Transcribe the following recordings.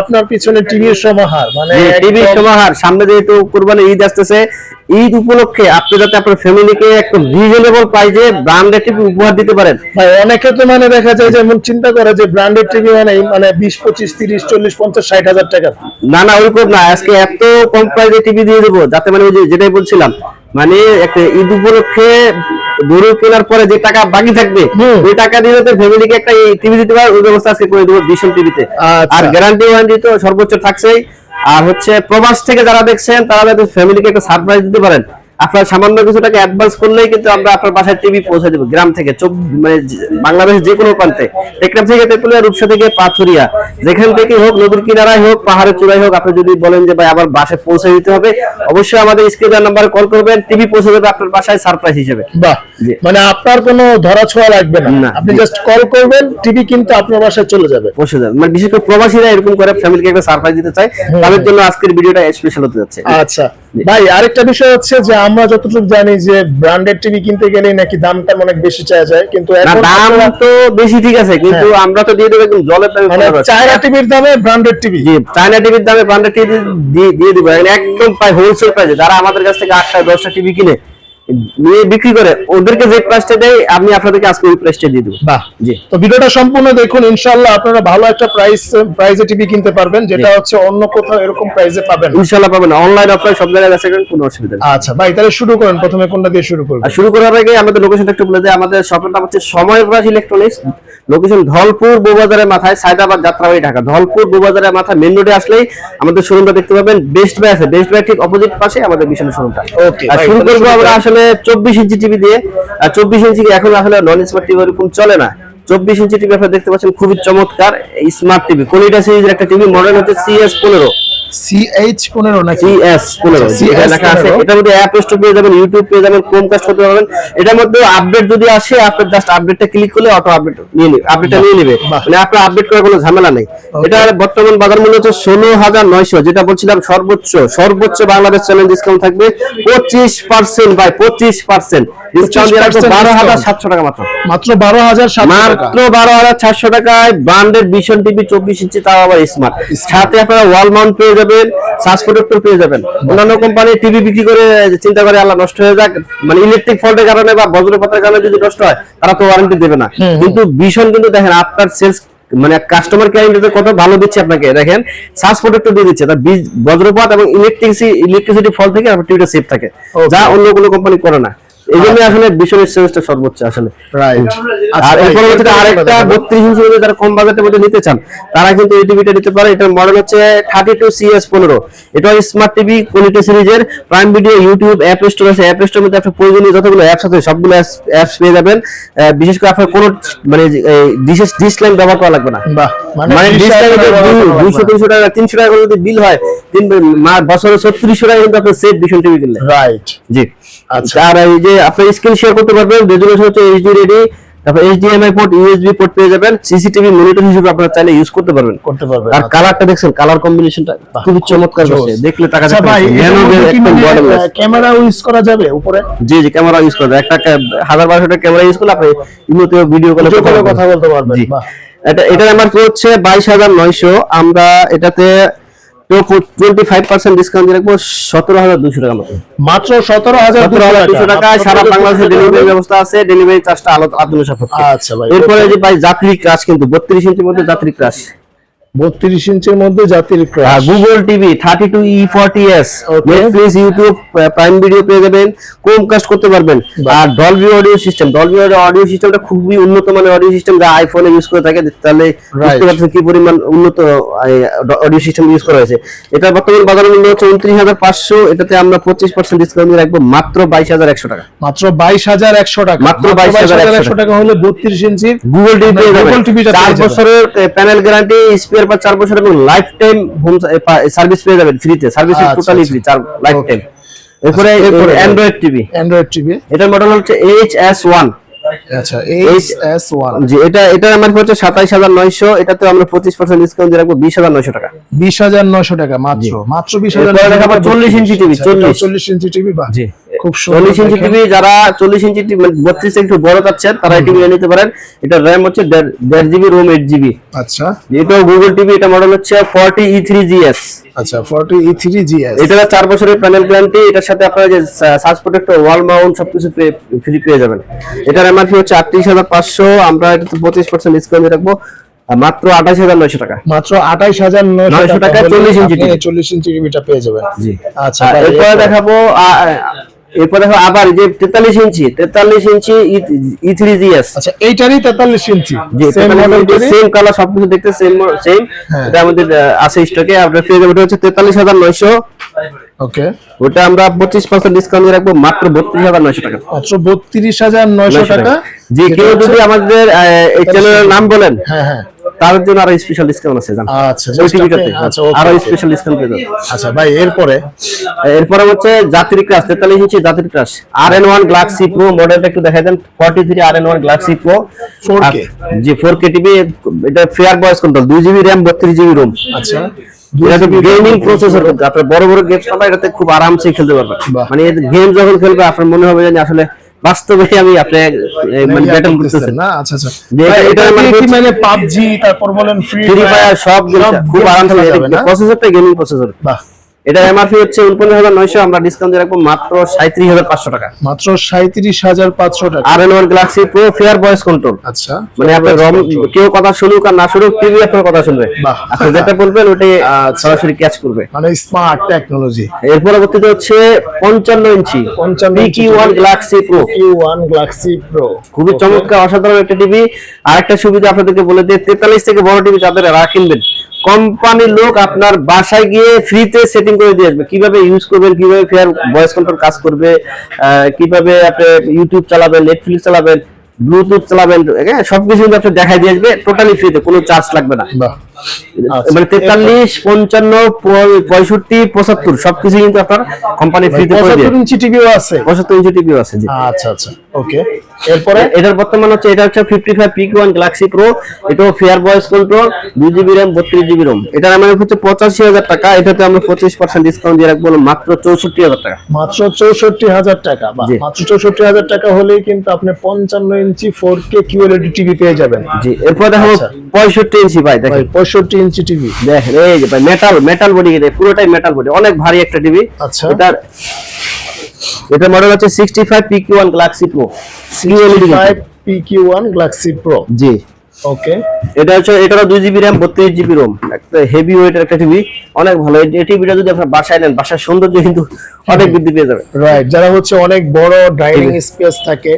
আপনার পিছনে টিভির সমাহার মানে টিভি সমাহার। সামনে যেহেতু কুরবানি ঈদ আসতেছে ঈদ উপলক্ষে আপনি যাতে আপনার ফ্যামিলিকে একদম রিজনেবল প্রাইসে ব্র্যান্ডেড টিভি উপহার দিতে পারেন। ভাই অনেকে তো মানে দেখা যায় যেমন চিন্তা করে যে ব্র্যান্ডেড টিভি মানে মানে বিশ পঁচিশ তিরিশ চল্লিশ পঞ্চাশ ষাট হাজার টাকা। না না ওইরকম না। আজকে এত কম প্রাইসে টিভি দিয়ে দেবো যাতে মানে ওই যেটাই বলছিলাম মানে একটা ঈদ উপলক্ষে গরু কেনার পরে যে টাকা বাকি থাকবে। ওই টাকা দিয়ে ফ্যামিলি ফ্যামিলিকে একটা টিভি দিতে পারে ওই ব্যবস্থা আজকে করে দেবো ভীষণ টিভিতে আচ্ছা। আর গ্যারান্টি ওয়ারেন্টি তো সর্বোচ্চ থাকছেই আর হচ্ছে প্রবাস থেকে যারা দেখছেন তারা যাতে ফ্যামিলিকে একটা সারপ্রাইজ দিতে পারেন আপনার সামান্য কিছু টাকা অ্যাডভান্স করলেই কিন্তু আমরা আপনার বাসায় টিভি পৌঁছে দেবো। গ্রাম থেকে মানে বাংলাদেশের যে কোনো প্রান্তে। টেকনাফ থেকে তেতুলিয়া রূপসা থেকে পাথুরিয়া। যেখান থেকে হোক নদীর কিনারায় হোক পাহাড়ের চূড়ায় হোক আপনি যদি বলেন যে ভাই আমার বাসায় পৌঁছে দিতে হবে অবশ্যই আমাদের স্ক্রিনের নাম্বারে কল করবেন। টিভি পৌঁছে দেবে আপনার বাসায় সারপ্রাইজ হিসেবে। বাহ! মানে আপনার কোনো ধরা ছোঁয়া লাগবে না। না, আপনি জাস্ট কল করবেন টিভি কিন্তু আপনার বাসায় চলে যাবে। পৌঁছে যাবে। মানে বিশেষ করে প্রবাসীরা এরকম করে ফ্যামিলিকে একটা সারপ্রাইজ দিতে চায় তাদের জন্য আজকের ভিডিওটা স্পেশাল হতে যাচ্ছে। আচ্ছা। ভাই আরেকটা বিষয় হচ্ছে যে আমরা যতটুকু জানি যে ব্র্যান্ডেড টিভি কিনতে গেলে নাকি দামটা অনেক বেশি চাওয়া যায় কিন্তু দাম তো বেশি ঠিক আছে কিন্তু আমরা তো দিয়ে দেবো একদম জলের দামে মানে চায়না টিভির দামে ব্র্যান্ডেড টিভি জি চায়না টিভির দামে ব্র্যান্ডেড টিভি দিয়ে দিয়ে দিব। একদম প্রায় হোলসেল প্রাইসে যারা আমাদের কাছ থেকে আটটা দশটা টিভি কিনে নিয়ে বিক্রি করে ওদেরকে যে প্রাইসটা দেয় আমি আপনাদেরকে আজকে ওই প্রাইসটা দিয়ে দেবো। বাহ। জি। তো ভিডিওটা সম্পূর্ণ দেখুন ইনশাআল্লাহ আপনারা ভালো একটা প্রাইস প্রাইসে টিভি কিনতে পারবেন যেটা। হচ্ছে অন্য কোথাও এরকম প্রাইসে পাবেন না। ইনশাল্লাহ পাবেন অনলাইন অফলাইন সব জায়গায় আছে কোনো অসুবিধা নেই। আচ্ছা ভাই তাহলে শুরু করেন প্রথমে কোনটা দিয়ে শুরু করবেন? শুরু করার আগে আমাদের লোকেশনটা একটু বলে দেয় আমাদের শপের নাম হচ্ছে সময় প্রাস ইলেকট্রনিক্স লোকেশন ধলপুর বৌবাজারের মাথায় সায়দাবাদ যাত্রাবাড়ি ঢাকা। ধলপুর বৌবাজারের মাথায় মেন রোডে আসলেই আমাদের শোরুমটা দেখতে পাবেন। বেস্ট বাই আছে। বেস্ট বাই ঠিক অপোজিট পাশে আমাদের বিশাল শোরুমটা ভাই, শুরু করব আমরা করেন। আসলে চব্বিশ ইঞ্চি টিভি দিয়ে আর চব্বিশ ইঞ্চি এখন আসলে নন স্মার্ট টিভি ওরকম চলে না? চব্বিশ ইঞ্চি টিভি আপনারা দেখতে পাচ্ছেন, খুবই চমৎকার স্মার্ট টিভি কোলিটা সিরিজের একটা টিভি মডেল হচ্ছে সিএস পনেরো। সিএইচ নাকি? সিএস আচ্ছা, লেখা আছে। এটার মধ্যে অ্যাপ স্টোর পেয়ে যাবেন ইউটিউব পেয়ে যাবেন ক্রোমকাস্ট করতে পারবেন। এটার মধ্যে আপডেট যদি আসে আপনার জাস্ট আপডেটটা ক্লিক করলে অটো আপডেট নিয়ে নিবে আপডেটটা নিয়ে নিবে। মানে আপনার আপডেট করার কোনো ঝামেলা নেই। এটা বর্তমান বাজার মূল্য হচ্ছে ষোলো হাজার নয়শো যেটা বলছিলাম সর্বোচ্চ। সর্বোচ্চ বাংলাদেশ চ্যালেঞ্জ ডিসকাউন্ট থাকবে পঁচিশ পার্সেন্ট বাই পঁচিশ পার্সেন্ট ডিসকাউন্ট দিয়ে রাখব 25% বারো হাজার সাতশো টাকা মাত্র। মাত্র বারো হাজার সাতশো টাকা। মাত্র বারো হাজার চারশো টাকায় ব্র্যান্ডের ভীষণ টিভি চব্বিশ ইঞ্চি তাও আবার স্মার্ট সাথে আপনারা ওয়াল মাউন্ট পেয়ে যাবেন সার্চ প্রোটেক্টর পেয়ে যাবেন। অন্যান্য কোম্পানি টিভি বিক্রি করে চিন্তা করে আল্লাহ নষ্ট হয়ে যাক মানে ইলেকট্রিক ফল্টের কারণে বা বজ্রপাতের কারণে যদি নষ্ট হয় তারা তো ওয়ারেন্টি দেবে না। কিন্তু ভীষণ কিন্তু দেখেন আপনার সেলস মানে কাস্টমার কেয়ার কত ভালো দিচ্ছে আপনাকে। দেখেন সার্চ প্রোটেক্টর দিয়ে দিচ্ছে। তার বজ্রপাত এবং ইলেকট্রিসিটি ইলেকট্রিসিটি ফল থেকে আপনার টিভিটা সেফ থাকে। যা অন্য কোনো কোম্পানি করে না। এই জন্য আসলে ভীষণ সেলসটা সর্বোচ্চ আসলে। রাইট আর এর পরবর্তীতে আরেকটা বত্রিশ ইঞ্চি মধ্যে যারা কম বাজেটের মধ্যে নিতে চান তারা কিন্তু এই টিভিটা নিতে পারে। এটার মডেল হচ্ছে এটা স্মার্ট টিভি কোয়ালিটি সিরিজের Prime Video YouTube app store আছে। অ্যাপ স্টোর মধ্যে আপনার প্রয়োজনীয় যতগুলো অ্যাপস আছে সবগুলো অ্যাপস পেয়ে যাবেন। আহ, বিশেষ করে আপনার কোনো মানে বিশেষ ডিশ লাইন ব্যবহার করা লাগবে না। বাহ মানে মানে ডিশ লাইন টাকা ব্যবহার করা লাগবে দুইশো না। তিনশো টাকা তিনশো টাকা করে যদি বিল হয় তিন বছরে ছত্রিশশো টাকা কিন্তু আপনার সেফ ভীষণ টিভি কিনলে। রাইট জি। আচ্ছা। আর এই যে আপনি স্ক্রিন শেয়ার করতে পারবেন রেজুলেশন হচ্ছে এইচডি রেডি তারপর এইচডিএমআই পোর্ট ইউএসবি পোর্ট পেয়ে যাবেন সিসিটিভি মনিটর হিসেবে আপনারা চাইলে ইউজ করতে পারবেন। করতে পারবেন আর কালারটা দেখছেন কালার কম্বিনেশনটা খুবই চমৎকার জোস। দেখলে টাকা আচ্ছা ভাই ক্যামেরা ইউজ করা যাবে উপরে? জি জি ক্যামেরা ইউজ করা যাবে। একটা ক্যা- হাজার বারোশো টাকা ক্যামেরা ইউজ করলে আপনি ইমোতে ভিডিও কলে কথা বলতে পারবেন। এটা এটার আমার হচ্ছে বাইশ হাজার নয়শো। আমরা এটাতে টোয়েন্টি ফাইভ পার্সেন্ট ডিসকাউন্ট রাখব সতেরো হাজার দুশো টাকা মতো। মাত্র সতেরো হাজার হাজার দুশো টাকা সারা বাংলাদেশে ডেলিভারি ব্যবস্থা আছে ডেলিভারি চার্জটা আলাদা আলাদা সাপেক্ষে আচ্ছা ভাই এরপরে যে ভাই যাত্রী ক্রাশ কিন্তু বত্রিশ ইঞ্চির মধ্যে যাত্রী ক্রাশ বত্রিশ ইঞ্চির মধ্যে জাতির crush Google TV thirty two E forty S Netflix YouTube Prime Video পেয়ে যাবেন কোম কাস্ট করতে পারবেন। আর Dolby audio system Dolby audio সিস্টেমটা খুবই উন্নত মানের অডিও সিস্টেম যা আইফোনে ইউজ করে থাকে তাহলে বুঝতে পারছেন কি পরিমাণ উন্নত অডিও সিস্টেম ইউজ করা হয়েছে। এটা বর্তমান বাজার মূল্য হচ্ছে উনত্রিশ হাজার পাঁচশো এটাতে আমরা পঁচিশ পার্সেন্ট ডিসকাউন্ট দিয়ে রাখব মাত্র বাইশ হাজার একশো টাকা। মাত্র বাইশ হাজার একশো টাকা। মাত্র 22,100 টাকা। হলে বত্রিশ ইঞ্চির গুগল টিভি Google যাবেন চার বছরের প্যানেল গ্যারান্টি স্পেয়ার পার চার বছর এবং লাইফ টাইম হোম সার্ভিস পেয়ে যাবেন ফ্রিতে সার্ভিস আচ্ছা, টোটালি আচ্ছা। ফ্রি চার লাইফ টাইম এরপরে আচ্ছা, অ্যান্ড্রয়েড টিভি অ্যান্ড্রয়েড টিভি এটার মডেল হচ্ছে এইচ এস ওয়ান আচ্ছা জি এটা আমার হচ্ছে এটাতে আমরা ডিসকাউন্ট দিয়ে রাখব টাকা। টাকা মাত্র। দেখাবো 40 ইঞ্চি TV, 40 চল্লিশ। ইঞ্চি টিভি বা জি। খুব চল্লিশ ইঞ্চি। টিভি যারা চল্লিশ ইঞ্চি বত্রিশ একটু বড় চাচ্ছেন তারা এই টিভি নিতে পারেন। এটা র্যাম হচ্ছে দেড় জিবি রোম এইট জিবি আচ্ছা। এটাও গুগল টিভি এটা মডেল হচ্ছে ফর্টি ই থ্রি জিএস আচ্ছা ফর্টি ই থ্রি এটা বছরের প্যানেল গ্যারান্টি এটার সাথে আপনারা যে সার্চ প্রোটেক্টর ওয়াল মাউন্ট সবকিছু ফ্রি পেয়ে যাবেন। এটার এমআরপি হচ্ছে আটত্রিশ হাজার পাঁচশো আমরা এটা পঁচিশ পার্সেন্ট ডিসকাউন্ট রাখব। মাত্র আঠাশ হাজার নয়শো টাকা। মাত্র আঠাইশ হাজার নয়শো 900 টাকা 40 ইঞ্চি TV চল্লিশ ইঞ্চি টিভিটা পেয়ে যাবেন। জি। আচ্ছা এরপরে দেখাবো এরপর দেখো আবার যে তেতাল্লিশ ইঞ্চি তেতাল্লিশ ইঞ্চি ই থ্রি জিএস আচ্ছা এইটারই তেতাল্লিশ ইঞ্চি। সেম কালার সবকিছু দেখতে সেম সেম হ্যাঁ। এটা আমাদের আছে স্টকে আপনার পেয়ে যাবেন। হচ্ছে তেতাল্লিশ হাজার নয়শো। ওকে ওটা আমরা পঁচিশ পার্সেন্ট ডিসকাউন্ট রাখব মাত্র বত্রিশ হাজার নয়শো টাকা। মাত্র বত্রিশ হাজার নয়শো টাকা। যে কেউ যদি আমাদের এই চ্যানেলের নাম বলেন। হ্যাঁ হ্যাঁ। তার জন্য আরও স্পেশাল ডিসকাউন্ট আছে জান। আচ্ছা ওই টিভিটাতে আচ্ছা আরও স্পেশাল ডিসকাউন্ট পেয়ে যাবেন। আচ্ছা ভাই এরপরে? এরপরে হচ্ছে ক্লাস তেতাল্লিশ ইঞ্চি ক্লাস ওয়ান গ্লাক্সি প্রো মডেলটা একটু দেখা দেন। ফর্টি থ্রি আর N one Galaxy Pro 4K জি ফোর কে টিভি এটা ফেয়ার ভয়েস কন্ট্রোল দুই জিবি র্যাম বত্রিশ জিবি রোম আচ্ছা। গেমিং প্রসেসর আপনার বড় বড় গেমস পাবেন এটাতে খুব আরামসে খেলতে পারবেন। মানে গেম যখন খেলবে আপনার মনে হবে যে আসলে বাস্তবে আমি আপনি মানে ব্যাটল করতেছেন করতেছেন না? আচ্ছা আচ্ছা। এটা- এটা মানে কি মানে পাবজি তারপর বলেন ফ্রি ফায়ার সব খুব আরামসে না? প্রসেসরটা গেমিং প্রসেসর বাহ। এটা এমআরপি হচ্ছে উনপঞ্চাশ হাজার নয়শো আমরা ডিসকাউন্ট দিয়ে রাখব মাত্র সাঁত্রিশ হাজার পাঁচশো টাকা। মাত্র সাঁত্রিশ হাজার পাঁচশো টাকা। আর N one Galaxy Pro fair voice control আচ্ছা মানে আপনার রম কেউ কথা শুনুক আর না শুনুক টিভি আপনার কথা শুনবে। আপনি যেটা বলবেন ওটাই আচ্ছা। সরাসরি ক্যাচ করবে। মানে স্মার্ট টেকনোলজি এর পরবর্তীতে হচ্ছে পঞ্চান্ন ইঞ্চি 55 P Q one galaxy pro Q one galaxy pro খুবই চমৎকার অসাধারণ একটা টিভি আরেকটা সুবিধা আপনাদেরকে বলে দিই তেতাল্লিশ থেকে বড় টিভি যাদের যারা কিনবেন। কোম্পানির লোক আপনার বাসায় গিয়ে ফ্রিতে সেটিং করে দিয়ে আসবে। কীভাবে ইউজ করবেন কীভাবে ফেয়ার ভয়েস কন্ট্রোল কাজ করবে কীভাবে আপনি ইউটিউব চালাবেন নেটফ্লিক্স চালাবেন ব্লুটুথ চালাবেন হ্যাঁ সবকিছু কিন্তু আপনি দেখাই দিয়ে আসবে টোটালি ফ্রিতে কোনো চার্জ লাগবে না। আচ্ছা, মানে তেতাল্লিশ পঞ্চান্ন পঁয়ষট্টি পঁচাত্তর সবকিছু কিন্তু আপনার কোম্পানি ফ্রিতে পঁচাত্তর ইঞ্চি টিভিও আছে। পঁচাত্তর ইঞ্চি টিভিও আছে আচ্ছা আচ্ছা। ওকে এরপরে? এটার বর্তমান হচ্ছে এটা হচ্ছে fifty five P Q one galaxy pro এটাও ফেয়ার ভয়েস কন্ট্রোল দুই জিবি র্যাম বত্রিশ জিবি রোম এটার আমার হচ্ছে পঁচাশি হাজার টাকা এটাতে আমরা পঁচিশ পার্সেন্ট ডিসকাউন্ট দিয়ে রাখব মাত্র চৌষট্টি হাজার টাকা। মাত্র চৌষট্টি হাজার টাকা বা মাত্র চৌষট্টি হাজার টাকা হলেই কিন্তু আপনি পঞ্চান্ন inch four K QLED TV পেয়ে যাবেন। জি এরপর দেখো আচ্ছা। পঁয়ষট্টি ইঞ্চি ভাই দেখেন। পঁয়ষট্টি ইঞ্চি টিভি দেখেন এই যে ভাই মেটাল মেটাল বডি পুরোটাই মেটাল বডি অনেক ভারী একটা টিভি আচ্ছা। এটার এটা মডেল হচ্ছে sixty five P Q one galaxy pro five P Q one galaxy pro G. Okay এটা হচ্ছে এটারও দুই জিবি র্যাম বত্রিশ জিবি রোম একটা হেভি ওয়েটের একটা টিভি অনেক ভালো। এই এই টিভিটা যদি আপনার বাসায় নেন বাসার সৌন্দর্য কিন্তু অনেক বৃদ্ধি পেয়ে যাবে। রাইট যারা হচ্ছে অনেক বড় ডাইনিং স্পেস থাকে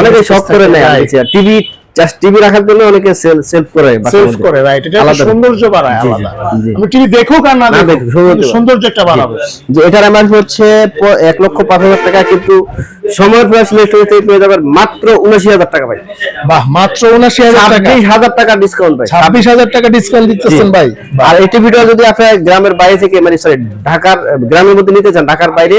অনেকে শখ করে নেয় টিভি জাস্ট টিভি রাখার জন্য অনেকে সেল সেলফ করে সেলফ করে রাইট এটা সৌন্দর্য বাড়ায় আলাদা। আমি টিভি দেখুক আর না দেখুক সৌন্দর্য একটা বাড়াবে। যে এটার এমআরপি হচ্ছে এক লক্ষ পাঁচ হাজার টাকা কিন্তু প্রাইস থেকে পেয়ে যাবেন মাত্র উনআশি হাজার টাকা ভাই। বাহ মাত্র উনাশি হাজার টাকা। ছাব্বিশ হাজার টাকা ডিসকাউন্ট ভাই। ছাব্বিশ হাজার টাকা ডিসকাউন্ট দিতেছেন ভাই। আর এই টিভিটা যদি আপনার গ্রামের বাইরে থেকে মানে সরি ঢাকার গ্রামের মধ্যে নিতে চান ঢাকার বাইরে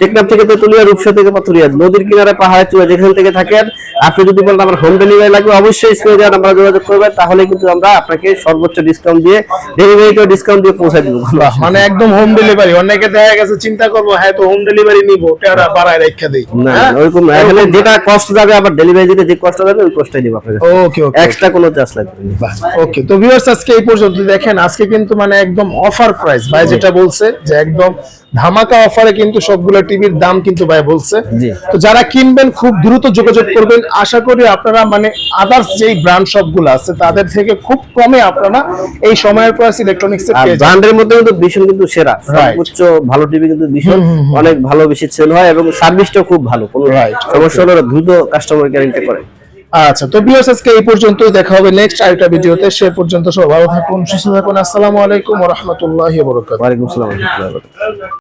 টেকনাফ থেকে তেতুলিয়া রূপসা থেকে পাথুরিয়া নদীর কিনারে পাহাড়ে চুয়া যেখান থেকে থাকেন আপনি যদি বলেন আমার হোম ডেলিভারি লাগবে অবশ্যই স্ক্রিনে দেওয়া নাম্বার যোগাযোগ করবেন তাহলে কিন্তু আমরা আপনাকে সর্বোচ্চ ডিসকাউন্ট দিয়ে ডেলিভারিকেও ডিসকাউন্ট দিয়ে পৌঁছে দিব। মানে একদম হোম ডেলিভারি অনেকে দেখা গেছে চিন্তা করব হ্যাঁ তো হোম ডেলিভারি নিবো টেরা বাড়ায় রেখে দেই। না হ্যাঁ? ওইরকম এখানে যেটা কষ্ট যাবে আবার ডেলিভারি দিতে যে কষ্ট যাবে ওই কষ্টই দিব আপনাকে। ওকে ওকে এক্সট্রা কোনো চার্জ লাগবে না। ওকে তো ভিউয়ার্স আজকে এই পর্যন্ত দেখেন আজকে কিন্তু মানে একদম অফার প্রাইস ভাই যেটা বলছে যে একদম ধামাকা অফারে কিন্তু সবগুলো টিভির দাম কিন্তু ভাই বলছে। তো যারা কিনবেন খুব দ্রুত যোগাযোগ করবেন। আশা করি আপনারা মানে আদার্স যেই ব্র্যান্ড সবগুলো আছে তাদের থেকে খুব কমে আপনারা এই সময়ের প্রাইস ইলেকট্রনিক্স এর ব্র্যান্ডের মধ্যে কিন্তু ভীষণ কিন্তু সেরা। সর্বোচ্চ ভালো টিভি কিন্তু ভীষণ অনেক ভালো বেশি সেল হয় এবং সার্ভিসটাও খুব ভালো। কোনো সমস্যা হলে দ্রুত কাস্টমার গ্যারান্টি করে। আচ্ছা তো ভিউয়ার্স আজকে এই পর্যন্তই দেখা হবে নেক্সট আরেকটা ভিডিওতে সে পর্যন্ত সবাই ভালো থাকুন সুস্থ থাকুন। আসসালামু আলাইকুম ওয়া রাহমাতুল্লাহি ওয়া বারাকাতুহু। ওয়ালাইকুম আসসালাম রহমতুল্লাহি ওয়া বারাকাতুহু।